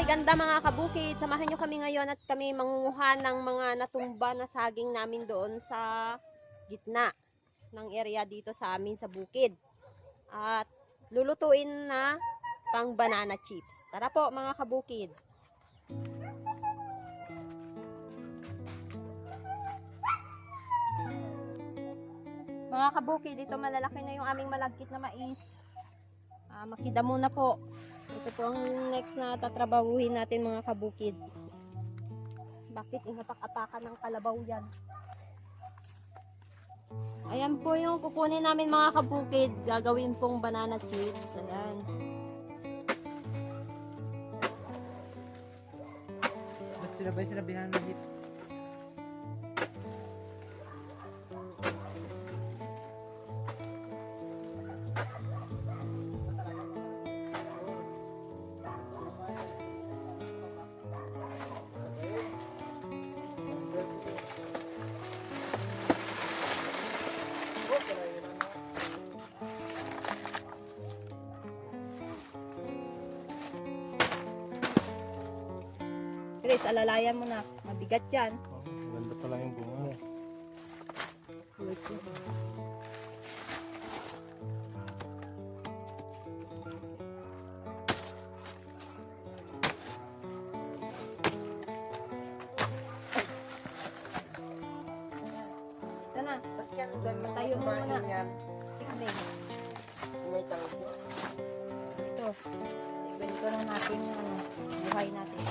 ganda mga kabukid. Samahan nyo kami ngayon at kami mangunguha ng mga natumba na saging namin doon sa gitna ng area dito sa amin sa bukid. At lulutuin na pang banana chips. Tara po mga kabukid. Mga kabukid, dito malalaki na yung aming malagkit na mais. Ah, makida muna po. Ito po ang next na tatrabahuhin natin mga kabukid. Bakit inapak-apakan ng kalabaw yan? Ayan po yung kukunin namin mga kabukid. Gagawin pong banana chips. Ayan. Ba't sila ba sinabihan ng hip? Chris, alalayan mo na. Mabigat yan. Ganda pa lang yung bunga. Ito na. Tayo mo muna. Tikmin. Ito. Ikwento na natin yung ano, buhay natin.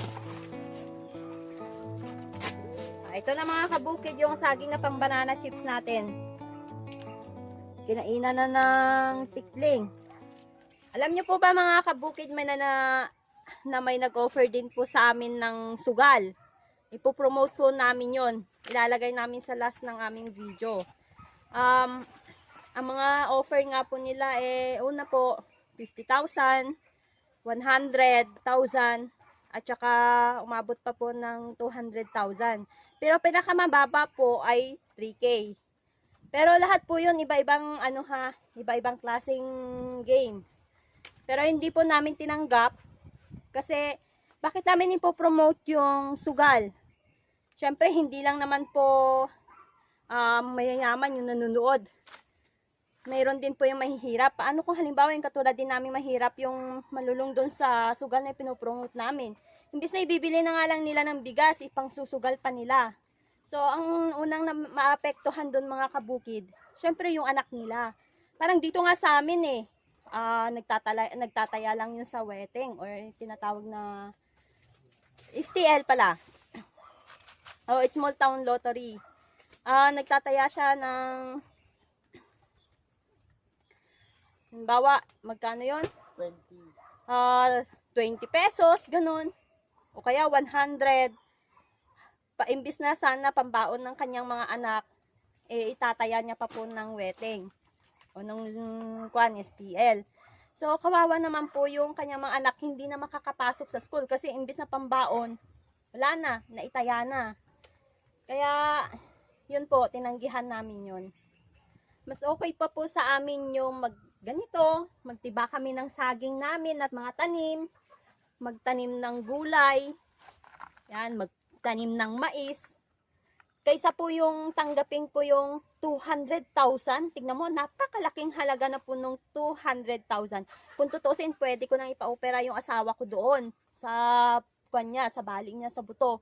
Ito na mga kabukid yung saging na pang banana chips natin. Kinainan na ng tikling. Alam niyo po ba mga kabukid may na, na, na may nag-offer din po sa amin ng sugal. Ipopromote po namin yon. Ilalagay namin sa last ng aming video. Um, ang mga offer nga po nila eh, una po, 50,000, 100,000, at saka umabot pa po ng 200,000. Pero pinakamababa po ay 3K. Pero lahat po yun, iba-ibang ano ha, iba-ibang klaseng game. Pero hindi po namin tinanggap kasi bakit namin ipopromote yung sugal? Siyempre, hindi lang naman po um, mayayaman yung nanonood. Mayroon din po yung mahihirap. Paano kung halimbawa yung katulad din namin mahirap yung malulung doon sa sugal na pinopromote namin? Imbis na ibibili na nga lang nila ng bigas, ipang susugal pa nila. So, ang unang na maapektuhan doon mga kabukid, syempre yung anak nila. Parang dito nga sa amin eh, ah, nagtatala, nagtataya lang yun sa wedding or tinatawag na STL pala. Oh, small town lottery. Ah, nagtataya siya ng Halimbawa, magkano yon? 20. Ah, 20 pesos, ganun. O kaya 100. Paimbis na sana pambaon ng kanyang mga anak, eh itataya niya pa po ng wedding. O nung kwan, STL. So, kawawa naman po yung kanyang mga anak hindi na makakapasok sa school kasi imbis na pambaon, wala na, naitaya na. Kaya, yun po, tinanggihan namin yun. Mas okay pa po sa amin yung mag ganito, magtiba kami ng saging namin at mga tanim, magtanim ng gulay, yan, magtanim ng mais, kaysa po yung tanggapin ko yung 200,000, tignan mo, napakalaking halaga na po nung 200,000. Kung tutusin, pwede ko nang ipa-opera yung asawa ko doon sa kanya, sa baling niya, sa buto.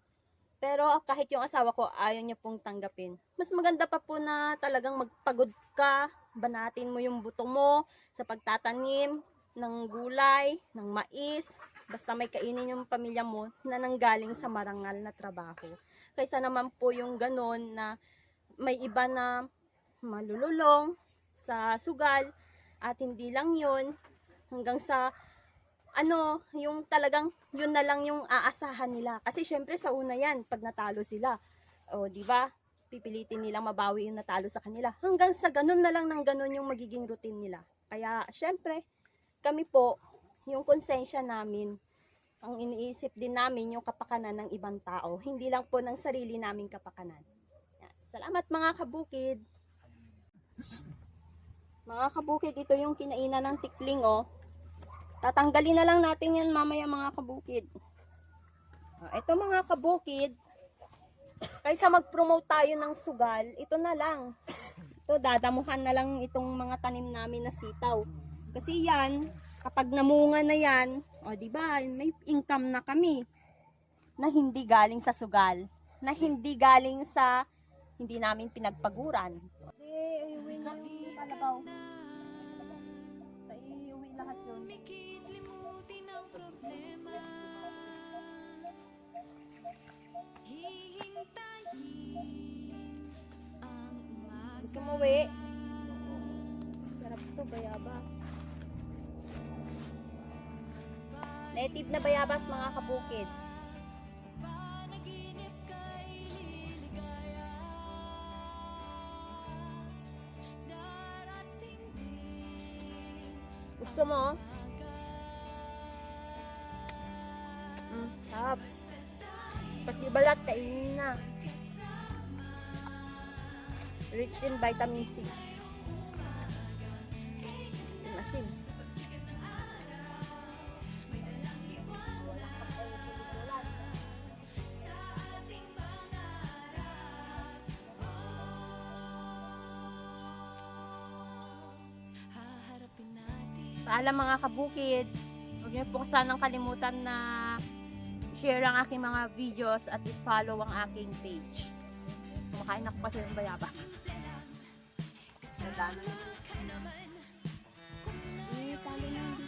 Pero kahit yung asawa ko, ayaw niya pong tanggapin. Mas maganda pa po na talagang magpagod ka, banatin mo yung buto mo sa pagtatanim ng gulay, ng mais, basta may kainin yung pamilya mo na nanggaling sa marangal na trabaho. Kaysa naman po yung ganon na may iba na malululong sa sugal at hindi lang yun hanggang sa ano, yung talagang yun na lang yung aasahan nila. Kasi syempre sa una yan, pag natalo sila, o di ba? Pipilitin nilang mabawi yung natalo sa kanila. Hanggang sa ganun na lang ng ganun yung magiging routine nila. Kaya syempre, kami po, yung konsensya namin, ang iniisip din namin yung kapakanan ng ibang tao, hindi lang po ng sarili naming kapakanan. Salamat mga kabukid. Mga kabukid, ito yung kinainan ng tikling oh. Tatanggalin na lang natin yan mamaya mga kabukid. Ah, ito mga kabukid, kaysa mag-promote tayo ng sugal, ito na lang. Ito, dadamuhan na lang itong mga tanim namin na sitaw. Kasi yan, kapag namunga na yan, o di ba, may income na kami na hindi galing sa sugal, na hindi galing sa hindi namin pinagpaguran. Hindi, iuwi na yung kalabaw. Iuwi lahat yun. Gusto mo uwi? Sarap to, bayabas. Native na bayabas mga kabukid. Gusto mo? Sarap. Pati balat, kainin na. Rich in vitamin C. Masin. Paalam mga kabukid. Huwag niyo po sanang kalimutan na i-share ang aking mga videos at i-follow ang aking page. Kumakain ako kasi ng bayaba. Ang dami. Eh, talo